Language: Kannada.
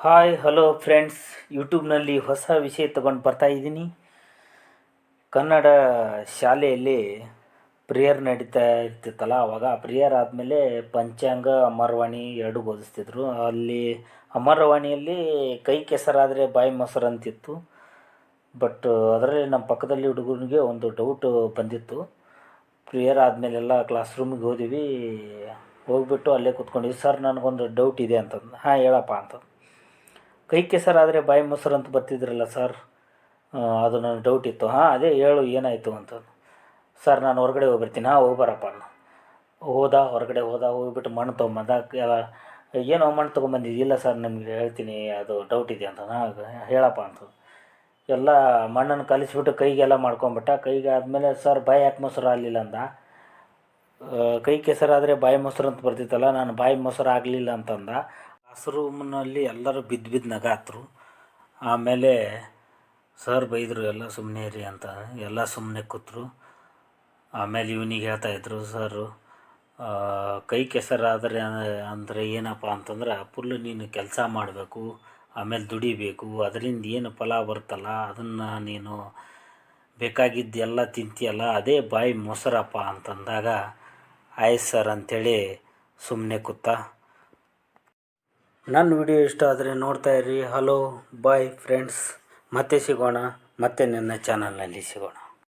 ಹಾಯ್ ಹಲೋ ಫ್ರೆಂಡ್ಸ್ ಯೂಟ್ಯೂಬ್ನಲ್ಲಿ ಹೊಸ ವಿಷಯ ತಗೊಂಡು ಬರ್ತಾ ಇದ್ದೀನಿ. ಕನ್ನಡ ಶಾಲೆಯಲ್ಲಿ ಪ್ರೇಯರ್ ನಡೀತಾ ಇರ್ತಿತ್ತಲ್ಲ, ಅವಾಗ ಪ್ರಿಯರ್ ಆದಮೇಲೆ ಪಂಚಾಂಗ, ಅಮರವಾಣಿ ಎರಡು ಓದಿಸ್ತಿದ್ರು. ಅಲ್ಲಿ ಅಮರವಾಣಿಯಲ್ಲಿ ಕೈ ಕೆಸರಾದರೆ ಬಾಯಿ ಮೊಸರು ಅಂತಿತ್ತು. ಬಟ್ ಅದರಲ್ಲಿ ನಮ್ಮ ಪಕ್ಕದಲ್ಲಿ ಹುಡುಗನಿಗೆ ಒಂದು ಡೌಟ್ ಬಂದಿತ್ತು. ಪ್ರೇಯರ್ ಆದಮೇಲೆಲ್ಲ ಕ್ಲಾಸ್ ರೂಮಿಗೆ ಹೋದಿವಿ. ಹೋಗ್ಬಿಟ್ಟು ಅಲ್ಲೇ ಕೂತ್ಕೊಂಡಿದ್ವಿ ಸರ್, ನನಗೊಂದು ಡೌಟ್ ಇದೆ ಅಂತಂದು. ಹಾಂ, ಹೇಳಪ್ಪ ಅಂತ ಕೈ ಕೆಸರಾದರೆ ಬಾಯಿ ಮೊಸರು ಅಂತ ಬರ್ತಿದ್ರಲ್ಲ ಸರ್? ಅದು ನನಗೆ ಡೌಟ್ ಇತ್ತು. ಹಾಂ, ಅದೇ ಹೇಳು, ಏನಾಯಿತು ಅಂತ. ಸರ್, ನಾನು ಹೊರಗಡೆ ಹೋಗ್ಬಿಡ್ತೀನಿ. ಹಾಂ, ಹೋಗ್ಬರಪ್ಪ ಅಣ್ಣ. ಹೋದ, ಹೊರಗಡೆ ಹೋದ, ಹೋಗ್ಬಿಟ್ಟು ಮಣ್ಣು ತೊಗೊಂಬಂದ. ಎಲ್ಲ ಏನೋ ಮಣ್ಣು ತೊಗೊಂಬಂದಿದ್ದು ಇಲ್ಲ ಸರ್, ನಿಮಗೆ ಹೇಳ್ತೀನಿ, ಅದು ಡೌಟ್ ಇದೆ ಅಂತ. ಹೇಳಪ್ಪ ಅಂತ. ಎಲ್ಲ ಮಣ್ಣನ್ನು ಕಲಿಸ್ಬಿಟ್ಟು ಕೈಗೆಲ್ಲ ಮಾಡ್ಕೊಂಬಿಟ್ಟ. ಕೈಗೆ ಆದಮೇಲೆ ಸರ್, ಬಾಯಿ ಯಾಕೆ ಮೊಸರು ಆಗಲಿಲ್ಲ ಅಂದ? ಕೈ ಕೆಸರಾದರೆ ಬಾಯಿ ಮೊಸರು ಅಂತ ಬರ್ತಿತ್ತಲ್ಲ, ನಾನು ಬಾಯಿ ಮೊಸರು ಆಗಲಿಲ್ಲ ಅಂತಂದ ಕ್ಲಾಸ್ ಎಲ್ಲರೂ ಬಿದ್ದು ಬಿದ್ದು ನಗಾತ್ರು ಆಮೇಲೆ ಸರ್ ಬೈದರು, ಎಲ್ಲ ಸುಮ್ಮನೆ ಇರಿ ಅಂತ. ಎಲ್ಲ ಸುಮ್ಮನೆ ಕೂತರು. ಆಮೇಲೆ ಇವನಿಗೆ ಹೇಳ್ತಾಯಿದ್ರು ಸರು ಕೈ ಕೆಸರಾದರೆ ಅಂದರೆ ಏನಪ್ಪ ಅಂತಂದ್ರೆ ಫುಲ್ಲು ನೀನು ಕೆಲಸ ಮಾಡಬೇಕು, ಆಮೇಲೆ ದುಡಿಬೇಕು, ಅದರಿಂದ ಏನು ಫಲ ಬರ್ತಲ್ಲ ಅದನ್ನು ನೀನು ಬೇಕಾಗಿದ್ದೆಲ್ಲ ತಿಂತೀಯಲ್ಲ, ಅದೇ ಬಾಯಿ ಮೊಸರಪ್ಪ ಅಂತಂದಾಗ, ಆಯ್ತು ಸರ್ ಅಂಥೇಳಿ ಸುಮ್ಮನೆ ಕೂತ ನನ್ನ ವಿಡಿಯೋ ಇಷ್ಟ ಆದರೆ ನೋಡ್ತಾ ಇರಿ. ಹಲೋ ಬಾಯ್ ಫ್ರೆಂಡ್ಸ್ ಮತ್ತೆ ಸಿಗೋಣ. ಮತ್ತೆ ನನ್ನ ಚಾನಲ್ನಲ್ಲಿ ಸಿಗೋಣ.